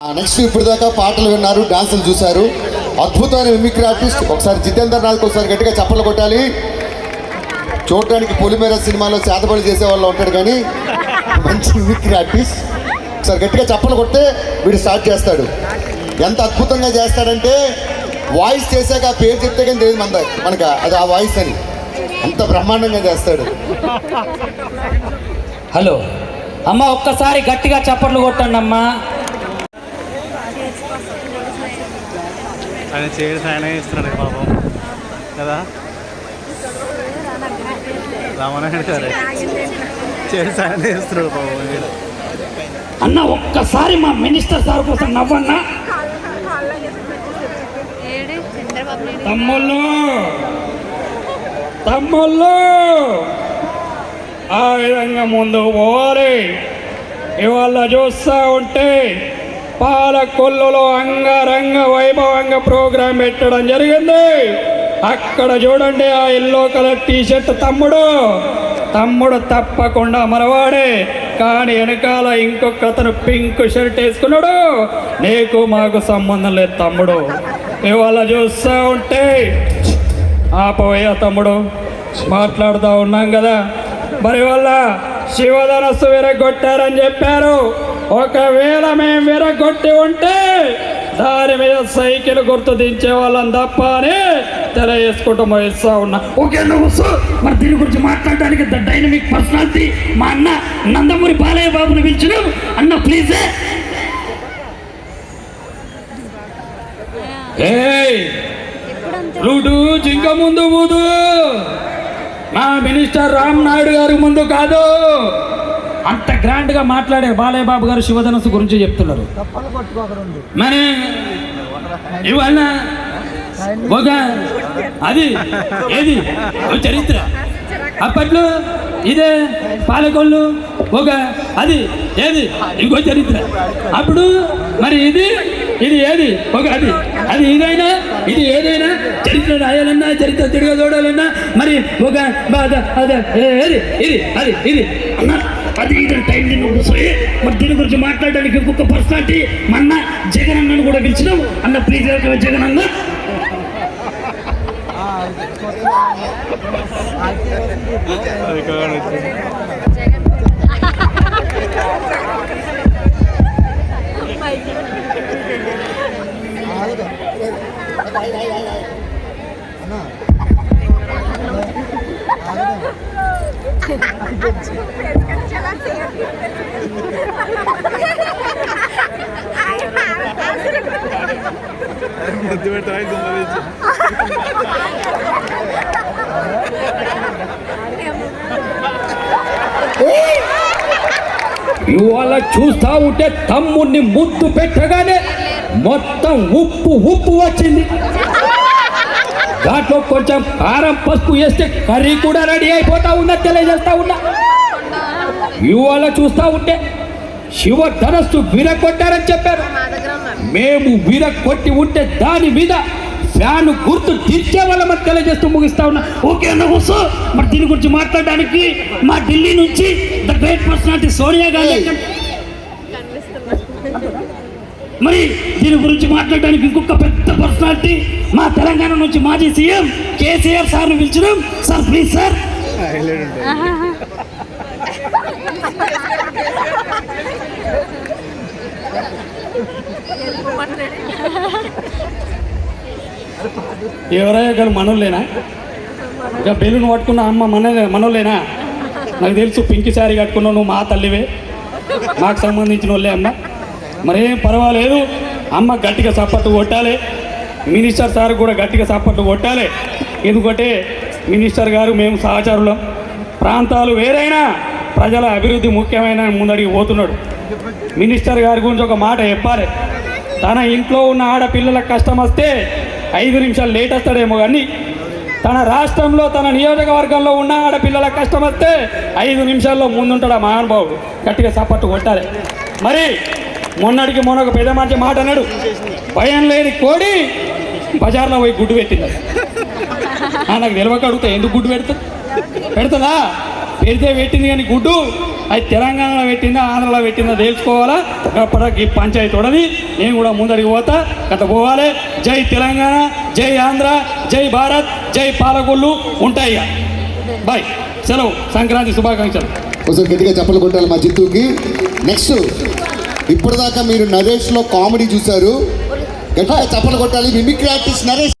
Next ఇప్పుడు దాకా పాటలు విన్నారు డాన్సులు చూశారు. అద్భుతమైన మిమిక్రీ ఆర్టిస్ట్ ఒకసారి జితేందర్ నాథ్కి ఒకసారి గట్టిగా చప్పలు కొట్టాలి. చూడటానికి పొలిమేర సినిమాలో చేతబడి చేసే వాళ్ళు ఉంటాడు కానీ మంచి మిమిక్రీ ఆర్టిస్ట్ ఒకసారి గట్టిగా చప్పలు కొడితే వీడు స్టార్ట్ చేస్తాడు. ఎంత అద్భుతంగా చేస్తాడంటే వాయిస్ చేశాక ఆ పేరు చెప్తే కానీ తెలియదు మన మనకు అది ఆ వాయిస్ అని. అంత బ్రహ్మాండంగా చేస్తాడు. హలో. అమ్మ ఒక్కసారి గట్టిగా చప్పట్లు కొట్టండి అమ్మా ఆయన చేయడం ఆయన ఇస్తున్నాడు పాపం. కదా? రామనాయుడు గారే. చేసి ఆయన ఇస్తున్నాడు పాపం. అన్న ఒక్కసారి మా మినిస్టర్ సార్ కోసం నవ్వన్నా? ఏడు? చంద్రబాబు నాయుడు తమ్ముళ్ళు! తమ్ముళ్ళు! ఆ విధంగా ముందు పోవాలి. ఇవాళ చూస్తూ ఉంటే పాలకొల్లులో అంగరంగ వైభవంగా ప్రోగ్రాం పెట్టడం జరిగింది. అక్కడ చూడండి ఆ ఎల్లో కలర్ టీషర్ట్ తమ్ముడు. తమ్ముడు తప్పకుండా మనవాడే కానీ వెనకాల ఇంకొక అతను పింక్ షర్ట్ వేసుకున్నాడు. నీకు మాకు సంబంధం లేదు తమ్ముడు. ఇవాళ చూస్తూ ఉంటే ఆపోయా తమ్ముడు. మాట్లాడుతూ ఉన్నాం కదా. మరి వల్ల శివధనస్సు విరగొట్టారని చెప్పారు. ఒకవేళ మేము విరగొట్టి ఉంటే దాని మీద సైకిల్ గుర్తు దించే వాళ్ళం తప్ప అని తెలియజేసుకుంటూ పోయిస్తా ఉన్నా. ఓకే నువ్వు మరి దీని గురించి మాట్లాడడానికి ద డైనమిక్ పర్సనాలిటీ మా అన్న నందమూరి బాలయ్య బాబుని పిలిచిన. అన్న ప్లీజే జింక ముందు నా మినిస్టర్ రామ్ నాయుడు గారి ముందు కాదు. అంత గ్రాండ్గా మాట్లాడే బాలయ్య బాబు గారు శివధనస్సు గురించి చెప్తున్నారు. మరి ఇవాళ ఒక అది ఏది? ఒక చరిత్ర. అప్పట్లో ఇదే పాలకొల్లు ఒక అది ఏది? ఇంకో చరిత్ర. అప్పుడు మరి ఇది ఇది ఏది? ఒక అది. అది ఇదైనా ఇది ఏదైనా చరిత్ర రాయాలన్నా చరిత్ర తిరగ చూడాలన్నా మరి ఒక బాధ అదే ఏది? ఇది అది ఇది. అన్న అది ఇదని టైం నువ్వు కూర్చొని మరి దీని గురించి మాట్లాడడానికి ఇంకొక పర్సనాలిటీ మన జగన్ అన్నను కూడా పిలిచినావు. అన్న ప్లీజ్ జగన్ అన్న అన్న. ముద్దు ఇవాళ చూస్తా ఉంటే తమ్ముడిని ముద్దు పెట్టగానే మొత్తం ఉప్పు ఉప్పు వచ్చింది. దాంట్లో కొంచెం కారం పసుపు వేస్తే కర్రీ కూడా రెడీ అయిపోతా ఉన్నా తెలియజేస్తా ఉన్నా ఇవాళ చూస్తా ఉంటే శివ ధనస్సు విరగొట్టారని చెప్పారు. మేము విరగొట్టి ఉంటే దాని మీద ఫ్యాన్ గుర్తు తీర్చే వాళ్ళమని తెలియజేస్తూ ముగిస్తా ఉన్నా. ఓకే అన్న వస్తు మరి దీని గురించి మాట్లాడడానికి మా ఢిల్లీ నుంచి the great personality Sonia Gandhi మరి దీని గురించి మాట్లాడడానికి ఇంకొక పెద్ద పర్సనాలిటీ మా తెలంగాణ నుంచి మాజీ సీఎం కేసీఆర్ సార్ని పిలిచడం సార్ ప్లీజ్ సార్. ఎవరయ్యా గారు మనోళ్ళేనా? ఇంకా బెలూన్ పట్టుకున్న అమ్మ మన మనోళ్ళేనా? నాకు తెలుసు పింకి శారీ కట్టుకున్నావు నువ్వు మా తల్లివే. మాకు సంబంధించిన వాళ్ళే అమ్మ. మరేం పర్వాలేదు అమ్మ గట్టిగా సప్పట్టు కొట్టాలి. మినిస్టర్ సార్ కూడా గట్టిగా సప్పట్టు కొట్టాలి. ఎందుకంటే మినిస్టర్ గారు మేము సహచరులం. ప్రాంతాలు వేరైనా ప్రజల అభివృద్ధి ముఖ్యమైన ముందడికి పోతున్నాడు. మినిస్టర్ గారి గురించి ఒక మాట చెప్పాలి. తన ఇంట్లో ఉన్న ఆడపిల్లలకు కష్టం వస్తే ఐదు నిమిషాలు లేట్ వస్తాడేమో కానీ తన రాష్ట్రంలో తన నియోజకవర్గంలో ఉన్న ఆడపిల్లలకు కష్టం వస్తే ఐదు నిమిషాల్లో ముందుంటాడు ఆ మహానుభావుడు? గట్టిగా సపట్టు కొట్టాలి. మరి మొన్నటికి మొన్న ఒక పెద్ద మంచి మాట అన్నాడు భయం లేని కోడి బజార్లో పోయి గుడ్డు పెట్టింది. నాకు నిలవక అడుగుతా ఎందుకు గుడ్డు పెడుతుంది పెడుతుందా? పెడితే పెట్టింది కానీ గుడ్డు. అది తెలంగాణలో పెట్టిందా ఆంధ్రలో పెట్టిందా తెలుసుకోవాలా? అప్పటికి పంచాయతీ ఉండదు నేను కూడా ముందరికి పోతా గత పోవాలి. జై తెలంగాణ జై ఆంధ్ర జై భారత్ జై పాలకొల్లు ఉంటాయి బాయ్. సెలవు. సంక్రాంతి శుభాకాంక్షలు. కొంచెం గట్టిగా చప్పలు కొట్టాలి మా జిత్తుకి నెక్స్ట్ ఇప్పటిదాకా మీరు నరేష్లో కామెడీ చూశారు. గట్టిగా చప్పలు కొట్టాలి. Mimicry artist Naresh.